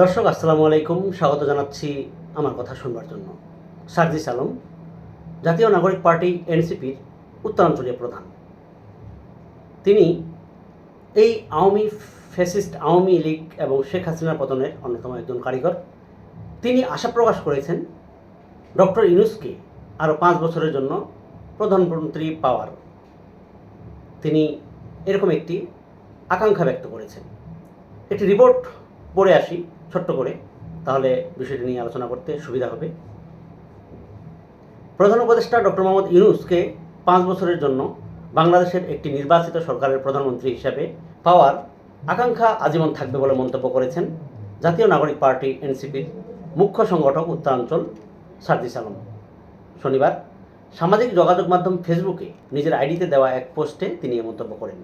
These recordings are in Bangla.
দর্শক, আসসালামু আলাইকুম। স্বাগত জানাচ্ছি আমার কথা শুনবার জন্য। সার্জিস আলম, জাতীয় নাগরিক পার্টি এনসিপির উত্তরাঞ্চলীয় প্রধান। তিনি এই আওয়ামী ফ্যাসিস্ট, আওয়ামী লীগ এবং শেখ হাসিনার পতনের অন্যতম একজন কারিগর। তিনি আশা প্রকাশ করেছেন ডক্টর ইউনুসকে আরও পাঁচ বছরের জন্য প্রধানমন্ত্রী পাওয়ার। তিনি এরকম একটি আকাঙ্ক্ষা ব্যক্ত করেছেন। একটি রিপোর্ট পড়ে আসি। ছোট্ট করে, তাহলে বিষয়টি নিয়ে আলোচনা করতে সুবিধা হবে। প্রধান উপদেষ্টা ডক্টর মোহাম্মদ ইউনুসকে পাঁচ বছরের জন্য বাংলাদেশের একটি নির্বাচিত সরকারের প্রধানমন্ত্রী হিসাবে পাওয়ার আকাঙ্ক্ষা আজীবন থাকবে বলে মন্তব্য করেছেন জাতীয় নাগরিক পার্টি এনসিপির মুখ্য সংগঠক উত্তরাঞ্চল সার্জিস আলম শনিবার সামাজিক যোগাযোগ মাধ্যম ফেসবুকে নিজের আইডিতে দেওয়া এক পোস্টে তিনি এ মন্তব্য করেন।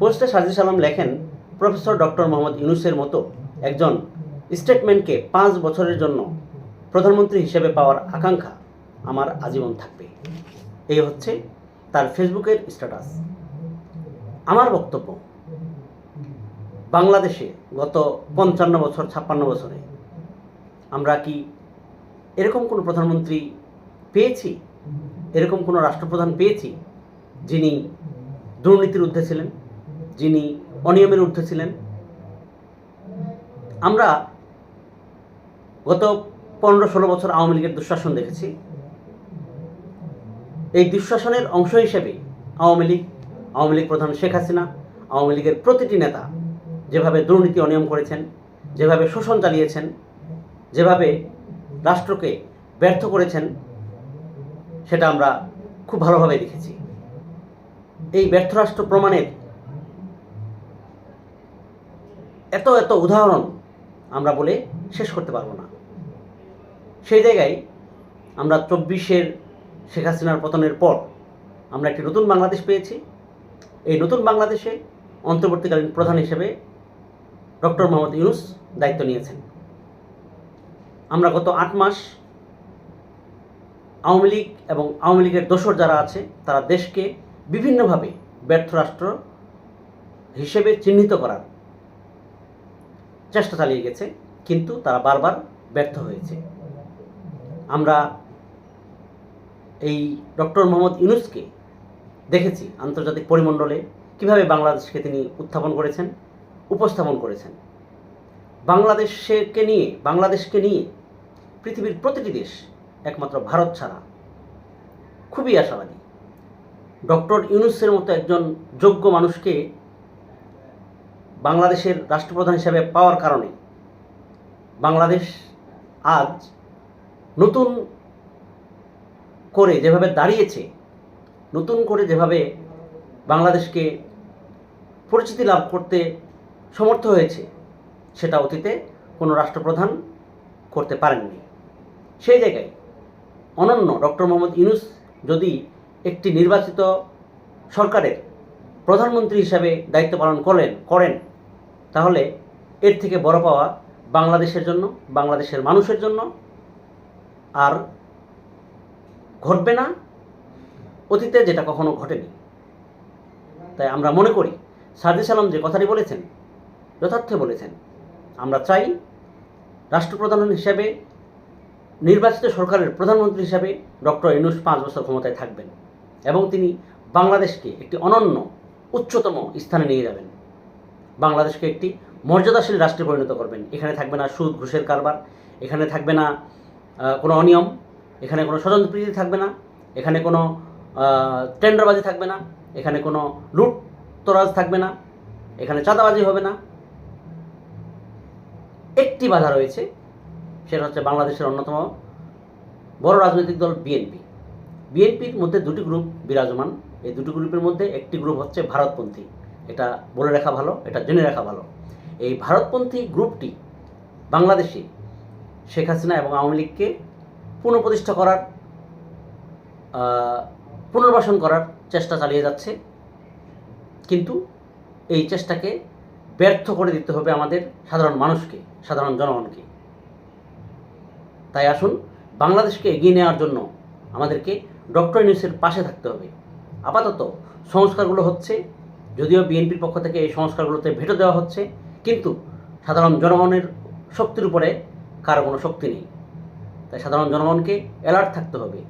পোস্টে সার্জিস আলম লেখেন, প্রফেসর ডক্টর মোহাম্মদ ইউনুসের মতো একজন স্টেটমেন্টকে পাঁচ বছরের জন্য প্রধানমন্ত্রী হিসেবে পাওয়ার আকাঙ্ক্ষা আমার আজীবন থাকবে। এই হচ্ছে তার ফেসবুকের স্ট্যাটাস। আমার বক্তব্য, বাংলাদেশে গত পঞ্চান্ন বছর, ছাপ্পান্ন বছরে আমরা কি এরকম কোনো প্রধানমন্ত্রী পেয়েছি? এরকম কোনো রাষ্ট্রপ্রধান পেয়েছি যিনি দুর্নীতির ঊর্ধ্বে ছিলেন, যিনি অনিয়মের ঊর্ধ্বে ছিলেন আমরা গত পনেরো ষোলো বছর আওয়ামী লীগের দুঃশাসন দেখেছি। এই দুঃশাসনের অংশ হিসেবে আওয়ামী লীগ আওয়ামী লীগ প্রধান শেখ হাসিনা, আওয়ামী লীগের প্রতিটি নেতা যেভাবে দুর্নীতি অনিয়ম করেছেন, যেভাবে শোষণ চালিয়েছেন, যেভাবে রাষ্ট্রকে ব্যর্থ করেছেন, সেটা আমরা খুব ভালোভাবে দেখেছি। এই ব্যর্থ রাষ্ট্র প্রমাণের এত এত উদাহরণ আমরা বলে শেষ করতে পারব না। সেই জায়গায় আমরা চব্বিশের শেখ হাসিনার পতনের পর আমরা একটি নতুন বাংলাদেশ পেয়েছি। এই নতুন বাংলাদেশে অন্তর্বর্তীকালীন প্রধান হিসেবে ডক্টর মোহাম্মদ ইউনুস দায়িত্ব নিয়েছেন। আমরা গত আট মাস আওয়ামী লীগ এবং আওয়ামী লীগের দোসর যারা আছে, তারা দেশকে বিভিন্নভাবে ব্যর্থ রাষ্ট্র হিসেবে চিহ্নিত করার চেষ্টা চালিয়ে গেছে, কিন্তু তারা বারবার ব্যর্থ হয়েছে। আমরা এই ডক্টর মোহাম্মদ ইউনুসকে দেখেছি আন্তর্জাতিক পরিমণ্ডলে, কীভাবে বাংলাদেশকে তিনি উত্থাপন করেছেন, উপস্থাপন করেছেন। বাংলাদেশকে নিয়ে বাংলাদেশকে নিয়ে পৃথিবীর প্রতিটি দেশ একমাত্র ভারত ছাড়া খুবই আশাবাদী। ডক্টর ইউনুসের মতো একজন যোগ্য মানুষকে বাংলাদেশের রাষ্ট্রপ্রধান হিসেবে পাওয়ার কারণে বাংলাদেশ আজ নতুন করে যেভাবে দাঁড়িয়েছে, নতুন করে যেভাবে বাংলাদেশকে পরিচিতি লাভ করতে সমর্থ হয়েছে, সেটা অতীতে কোনো রাষ্ট্রপ্রধান করতে পারেননি। সেই জায়গায় অনন্য ডক্টর মোহাম্মদ ইউনুস যদি একটি নির্বাচিত সরকারের প্রধানমন্ত্রী হিসাবে দায়িত্ব পালন করেন করেন তাহলে এর থেকে বড় পাওয়া বাংলাদেশের জন্য, বাংলাদেশের মানুষের জন্য আর ঘটবে না অতীতে যেটা কখনো ঘটেনি। তাই আমরা মনে করি সার্জিস আলম যে কথাটি বলেছেন, যথার্থে বলেছেন, আমরা চাই রাষ্ট্রপ্রধান হিসাবে, নির্বাচিত সরকারের প্রধানমন্ত্রী হিসাবে ডক্টর ইনুস পাঁচ বছর ক্ষমতায় থাকবেন এবং তিনি বাংলাদেশকে একটি অনন্য, উচ্চতম স্থানে নিয়ে যাবেন। বাংলাদেশকে একটি মর্যাদাশীল রাষ্ট্রে পরিণত করবেন। এখানে থাকবে না সুদ, ঘুষের কারবার, এখানে থাকবে না কোনো অনিয়ম, এখানে কোনো স্বজনপ্রীতি থাকবে না, এখানে কোনো টেন্ডারবাজি থাকবে না, এখানে কোনো লুট তোরাজ থাকবে না, এখানে চাঁদাবাজি হবে না। একটি বাধা রয়েছে, সেটা হচ্ছে বাংলাদেশের অন্যতম বড় রাজনৈতিক দল বিএনপি। বিএনপির মধ্যে দুটি গ্রুপ বিরাজমান। এই দুটি গ্রুপের মধ্যে একটি গ্রুপ হচ্ছে ভারতপন্থী। এটা বলে রাখা ভালো, এটা জেনে রাখা ভালো। এই ভারতপন্থী গ্রুপটি বাংলাদেশে শেখ হাসিনা এবং আওয়ামী লীগকে পুনঃপ্রতিষ্ঠা করার পুনর্বাসন করার চেষ্টা চালিয়ে যাচ্ছে। কিন্তু এই চেষ্টাকে ব্যর্থ করে দিতে হবে আমাদের সাধারণ মানুষকে, সাধারণ জনগণকে। তাই আসুন, বাংলাদেশকে এগিয়ে নেওয়ার জন্য আমাদেরকে ডক্টর ইউনুসের পাশে থাকতে হবে। আপাতত সংস্কারগুলো হচ্ছে যদিও বিএনপির পক্ষ থেকে এই সংস্কারগুলোতে ভেটো দেওয়া হচ্ছে, কিন্তু সাধারণ জনগণের শক্তির উপরে কারও কোনো শক্তি নেই। তাই সাধারণ জনগণকে অ্যালার্ট থাকতে হবে,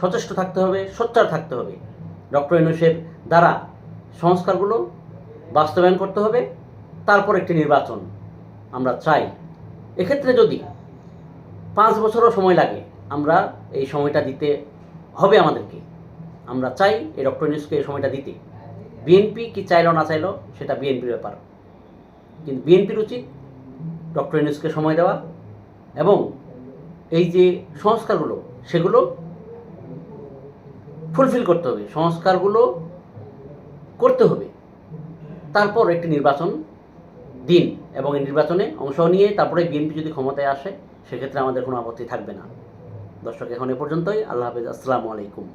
সচেষ্ট থাকতে হবে, সোচ্চার থাকতে হবে। ডক্টর ইউনুসের দ্বারা সংস্কারগুলো বাস্তবায়ন করতে হবে, তারপর একটি নির্বাচন আমরা চাই। এক্ষেত্রে যদি পাঁচ বছরও সময় লাগে, আমরা এই সময়টা দিতে হবে আমাদেরকে। আমরা চাই এই ডক্টর ইউনুসকে এই সময়টা দিতে। বিএনপি কি চাইলো না চাইলো, সেটা বিএনপির ব্যাপার। কিন্তু বিএনপির উচিত ডক্টর ইউনুসকে সময় দেওয়া এবং এই যে সংস্কারগুলো, সেগুলো ফুলফিল করতে হবে। সংস্কারগুলো করতে হবে। তারপর একটি নির্বাচন দিন এবং এই নির্বাচনে অংশ নিয়ে তারপরে বিএনপি যদি ক্ষমতায় আসে, সেক্ষেত্রে আমাদের কোনো আপত্তি থাকবে না। দর্শক, এখন এ পর্যন্তই। আল্লাহ হাফেজ। আসসালামু আলাইকুম।